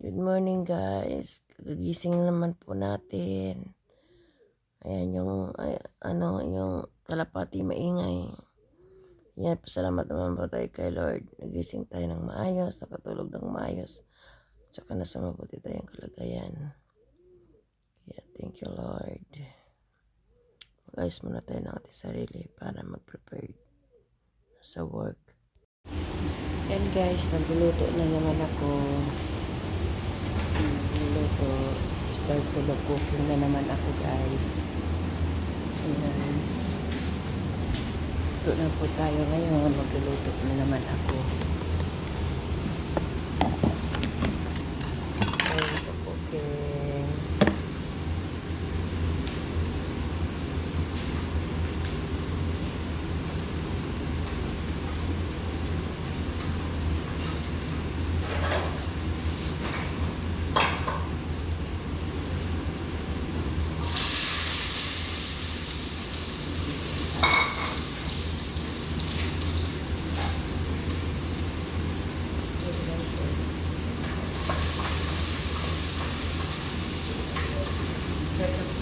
Good morning guys. Kagising naman po natin. Ayan yung ay, ano yung kalapati maingay. Yan, pasalamat naman po tayo kay Lord. Nagising tayo ng maayos, nakatulog ng maayos. Tsaka nasa mabuti tayong kalagayan. Kaya thank you Lord. Mag-ayos muna tayo ng ating sarili para mag-prepare sa work. Yan guys, nagluluto na naman ako. Nagluluto. Start to the cooking na naman ako guys. Ayan. Ito na po tayo ngayon. Magluluto na naman ako. Ayan ito cooking.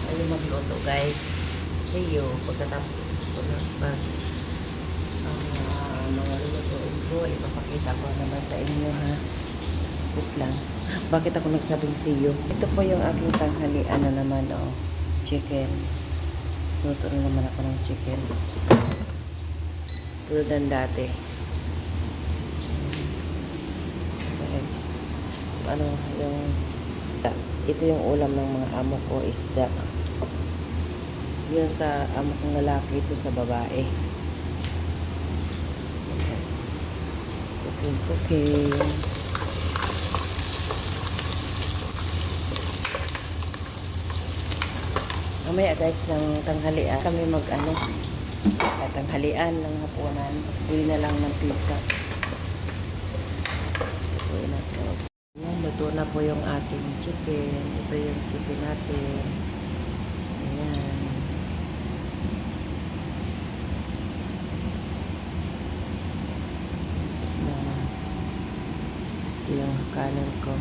Tayo magluto guys. See you pagkatapos ko na pag ah, mga lulutuin ko, ipapakita ko naman sa inyo ha. Wait lang. Bakit ako nagsabing see you? Ito po yung aking tanghalian na naman oh. Chicken. Luto na naman ako ng chicken. Tulad ng dati. Ano, yung ito yung ulam ng mga amo ko isda yun sa amo kong lalaki ito sa babae. Cooking cooking. Mamaya guys ng tanghalian kami mag ano tanghalian ng hapunan. Uwi na lang ng pizza. Uwi na po. Luto na po yung ating chicken. Ito yung chicken natin. Ayan. Na, ito yung kanan ko.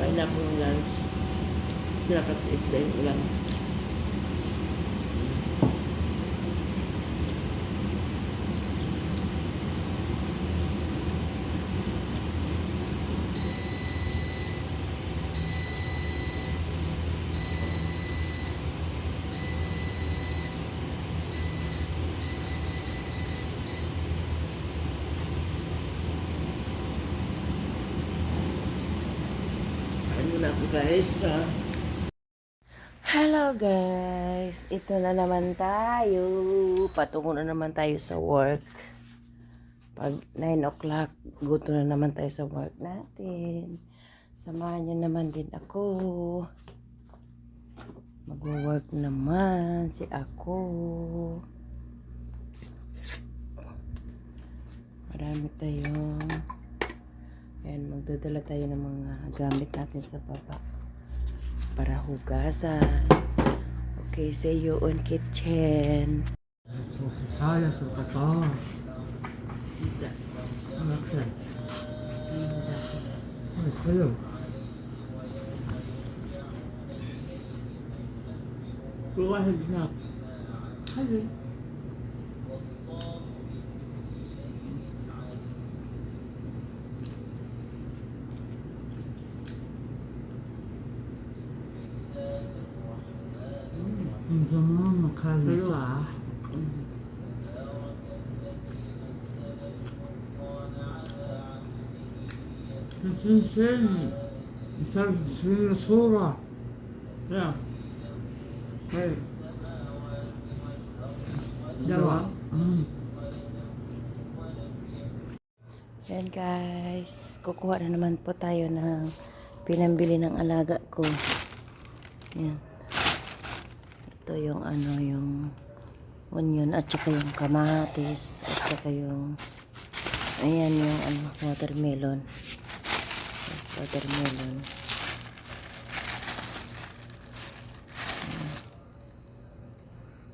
Kain na po ng lunch. Dapat isda yung ulam. Guys. Hello guys! Ito na naman tayo. Patungo na naman tayo sa work. Pag 9 o'clock, guto na naman tayo sa work natin. Samahan niyo naman din ako. Mag-work naman si ako. Marami tayong Ayan, magdadala tayo ng mga gamit natin sa baba. Para hugasan. Okay, see you on kitchen. Hala, sa papa. Isa. Okay. Ay, kayo. Kuha, hindi na. Hello. 지. 이거는 뭐 가겠다. 무슨 쌤, 잘 들려 소라. 야, 네. 나와. 응. Yan guys, kukuha na naman po tayo ng pinambili ng alaga ko. Yan. Ito yung ano, yung onion at saka yung kamatis at saka yung Ayan yung ano, watermelon. Yes, watermelon.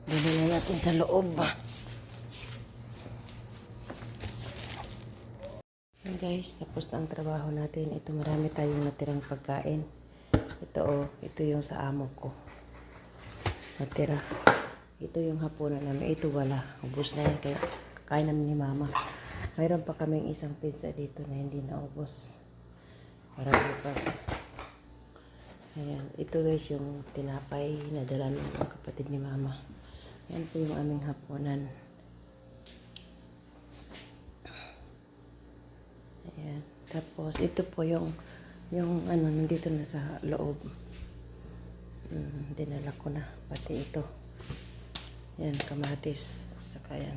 Dali na natin sa loob. Ayan guys, tapos na ang trabaho natin. Ito marami tayong natirang pagkain. Ito oh, ito yung sa amo ko. Natira. Ito yung hapunan namin. Ito wala. Ubus na yan. Kaya kain namin ni mama. Mayroon pa kaming isang pizza dito na hindi naubos. Para bukas. Ayan. Ito guys yung tinapay na dala ng kapatid ni mama. Ayan po yung aming hapunan. Ayan. Tapos, ito po yung, yung ano, nandito na sa loob. Mm, dinala ko na. Pati ito. Yan, kamatis. Saka yan.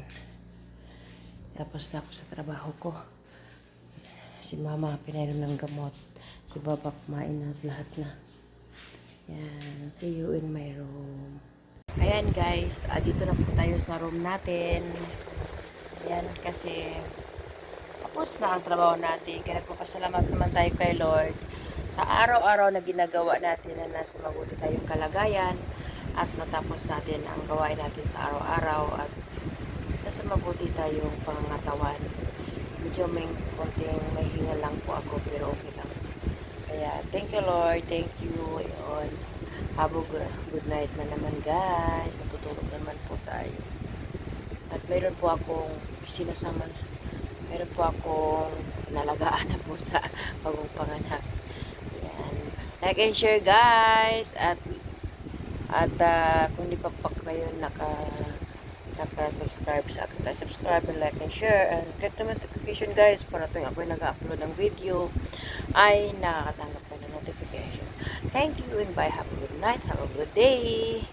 Tapos na ako sa trabaho ko. Si mama, pinainom ng gamot. Si baba, kumain na at lahat na. Yan. See you in my room. Ayan guys, ah, dito na po tayo sa room natin. Ayan, kasi tapos na ang trabaho natin. Kaya nagpapasalamat naman tayo kay Lord sa araw-araw na ginagawa natin na nasa mabuti tayong kalagayan at natapos natin ang gawain natin sa araw-araw at nasa mabuti tayong pangangatawan. Medyo may konting may hingal lang po ako pero okay lang. Kaya thank you Lord, thank you. Have a good, night na naman guys. Natutulog naman po tayo. At mayroon po akong sinasama meron po akong nalagaan na po sa bagong panganak. Ayan. Like and share guys. At at ah, kung di pa pa kayo naka naka-subscribe sa akin, subscribe and like and share and click the notification guys para tuwing ako nag-upload ng video ay nakakatanggap ka ng notification. Thank you and bye. Have a good night. Have a good day.